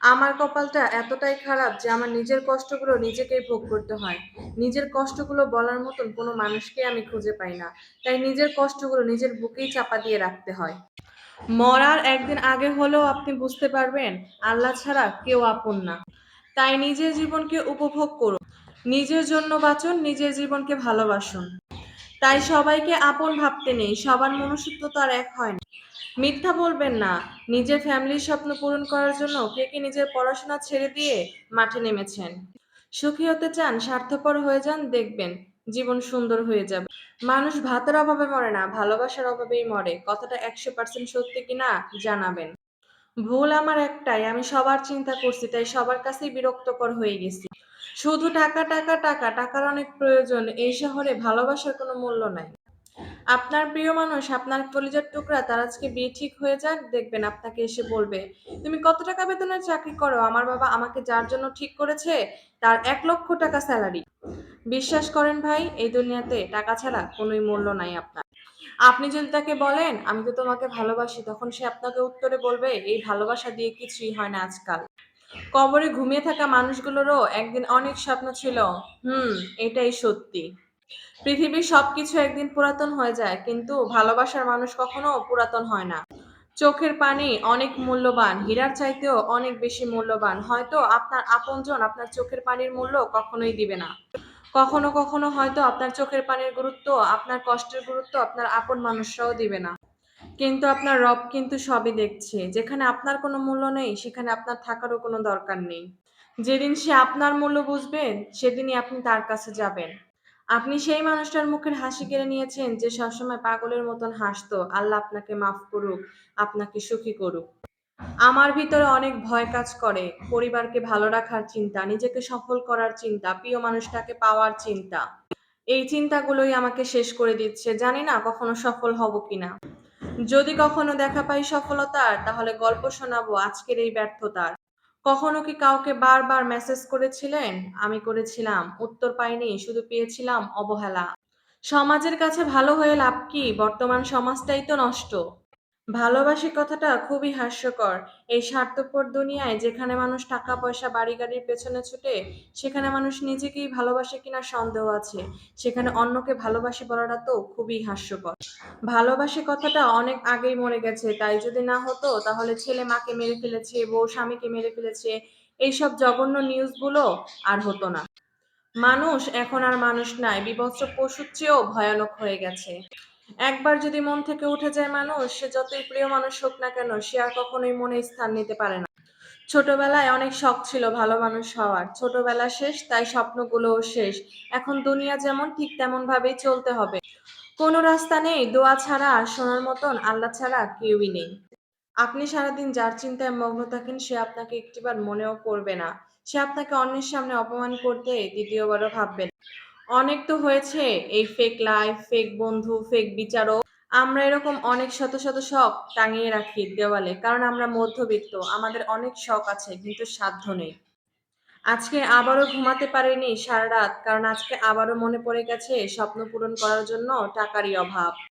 আমার কপালটা এতটাই খারাপ যে আমার নিজের কষ্টগুলো নিজেকেই ভোগ করতে হয়। নিজের কষ্টগুলো বলার মতন কোনো মানুষকে আমি খুঁজে পাই না। তাই নিজের কষ্টগুলো নিজের বুকেই চাপা দিয়ে রাখতে হয়। মরার একদিন আগে হলেও আপনি বুঝতে পারবেন, আল্লাহ ছাড়া কেউ আপন না। তাই নিজের জীবনকে উপভোগ করুন। নিজের জন্য বাঁচুন, নিজের জীবনকে ভালোবাসুন। তাই সবাইকে আপন ভাবতে নেই, সবার মনুষ্যত্ব তো আর এক হয় না। মিথ্যা বলবেন না। নিজের ফ্যামিলির স্বপ্ন পূরণ করার জন্য কে কে নিজের পড়াশোনা ছেড়ে দিয়ে মাঠে নেমেছেন? সুখী হতে চান, স্বার্থপর হয়ে যান, দেখবেন জীবন সুন্দর হয়ে যাবে। মানুষ ভাতের অভাবে মরে না, ভালোবাসার অভাবেই মরে। কথাটা একশো পার্সেন্ট সত্যি কিনা জানাবেন। ভুল আমার একটাই, আমি সবার চিন্তা করছি, তাই সবার কাছেই বিরক্তকর হয়ে গেছি। শুধু টাকা টাকা টাকা, টাকার অনেক প্রয়োজন, এই শহরে ভালোবাসার কোনো মূল্য নাই। আপনার প্রিয় মানুষ, আপনার কলিজার টুকরা, তার আজকে বিয়ে ঠিক হয়ে যাক, দেখবেন আপনাকে এসে বলবে, তুমি কত টাকা বেতনের চাকরি করো? আমার বাবা আমাকে যার জন্য ঠিক করেছে, তার এক লক্ষ টাকা স্যালারি। বিশ্বাস করেন ভাই, এই দুনিয়াতে টাকা ছাড়া কোনোই মূল্য নাই আপনার। আপনি যদি তাকে বলেন, আমি তো তোমাকে ভালোবাসি, তখন সে আপনাকে উত্তরে বলবে, এই ভালোবাসা দিয়ে কিছুই হয় না আজকাল। কবরে ঘুমিয়ে থাকা মানুষগুলোরও একদিন অনেক স্বপ্ন ছিল, হুম, এটাই সত্যি। পৃথিবীর সবকিছু একদিন পুরাতন হয়ে যায়, কিন্তু ভালোবাসার মানুষ কখনো পুরাতন হয় না। চোখের পানি অনেক মূল্যবান, হীরার চাইতেও অনেক বেশি মূল্যবান। হয়তো আপনার আপনজন আপনার চোখের পানির মূল্য কখনোই দিবে না। কখনো কখনো হয়তো আপনার চোখের পানির গুরুত্ব, আপনার কষ্টের গুরুত্ব আপনার আপন মানুষরাও দিবে না। কিন্তু আপনার রব কিন্তু সবই দেখছে। যেখানে আপনার কোনো মূল্য নেই, সেখানে আপনার থাকারও কোনো দরকার নেই। যেদিন সে আপনার মূল্য বুঝবেন সেদিনই আপনি তার কাছে যাবেন। আপনি সেই মানুষটার মুখের হাসি কেড়ে নিয়েছেন যে সবসময় পাগলের মতন হাসতো। আল্লাহ আপনাকে মাফ করুক, আপনাকে সুখী করুক। আমার ভিতরে অনেক ভয় কাজ করে, পরিবারকে ভালো রাখার চিন্তা, নিজেকে সফল করার চিন্তা, প্রিয় মানুষটাকে পাওয়ার চিন্তা। এই চিন্তাগুলোই আমাকে শেষ করে দিচ্ছে। জানি না কখনো সফল হব কিনা। যদি কখনো দেখা পাই সফলতার, তাহলে গল্প শোনাবো আজকের এই ব্যর্থতার। কখনো কি কাউকে বারবার মেসেজ করেছিলেন? আমি করেছিলাম, উত্তর পাইনি, শুধু পেয়েছিলাম অবহেলা। সমাজের কাছে ভালো হয়ে লাভ কি? বর্তমান সমাজটাই তো নষ্ট। ভালোবাসি কথাটা খুবই হাস্যকর। এই স্বার্থপর দুনিয়ায় যেখানে মানুষ টাকা পয়সা বাড়ি গাড়ির পেছনে ছুটে, সেখানে মানুষ নিজেকেই ভালোবাসে কিনা সন্দেহ আছে। সেখানে অন্যকে ভালোবাসি বলাটা তো খুবই হাস্যকর। ভালোবাসি কথাটা অনেক আগেই মরে গেছে, তাই যদি না হতো তাহলে ছেলে মাকে মেরে ফেলেছে, বউ স্বামীকে মেরে ফেলেছে, এইসব জঘন্য নিউজগুলো আর হতো না। মানুষ এখন আর মানুষ নাই বিভৎস পশুর চেয়েও ভয়ানক হয়ে গেছে। একবার যদি মন থেকে উঠে যায় মানুষ, সে যতই প্রিয় মানুষ হোক না কেন, সে আর কখনোই মনে স্থান নিতে পারে না। ছোটবেলায় অনেক শখ ছিল ভালো মানুষ হওয়ার। ছোটবেলা শেষ, তাই স্বপ্নগুলোও শেষ। এখন দুনিয়া যেমন, ঠিক তেমন ভাবেই চলতে হবে। কোনো রাস্তা নেই, দোয়া ছাড়া শোনার মতন আল্লাহ ছাড়া কেউই নেই। আপনি সারাদিন যার চিন্তায় মগ্ন থাকেন, সে আপনাকে একটিবার মনেও করবে না। সে আপনাকে অন্যের সামনে অপমান করতে দ্বিতীয়বারও ভাববে না। অনেক তো হয়েছে, এই ফেক লাইফ ফেক বন্ধু ফেক বিচারক। আমরা এরকম অনেক শত শত শখ টাঙিয়ে রাখি দেওয়ালে, কারণ আমরা মধ্যবিত্ত, আমাদের অনেক শখ আছে, কিন্তু সাধ্য নেই। আজকে আবারও ঘুমাতে পারিনি সারা রাত, কারণ আজকে আবারও মনে পড়ে গেছে স্বপ্ন পূরণ করার জন্য টাকারই অভাব।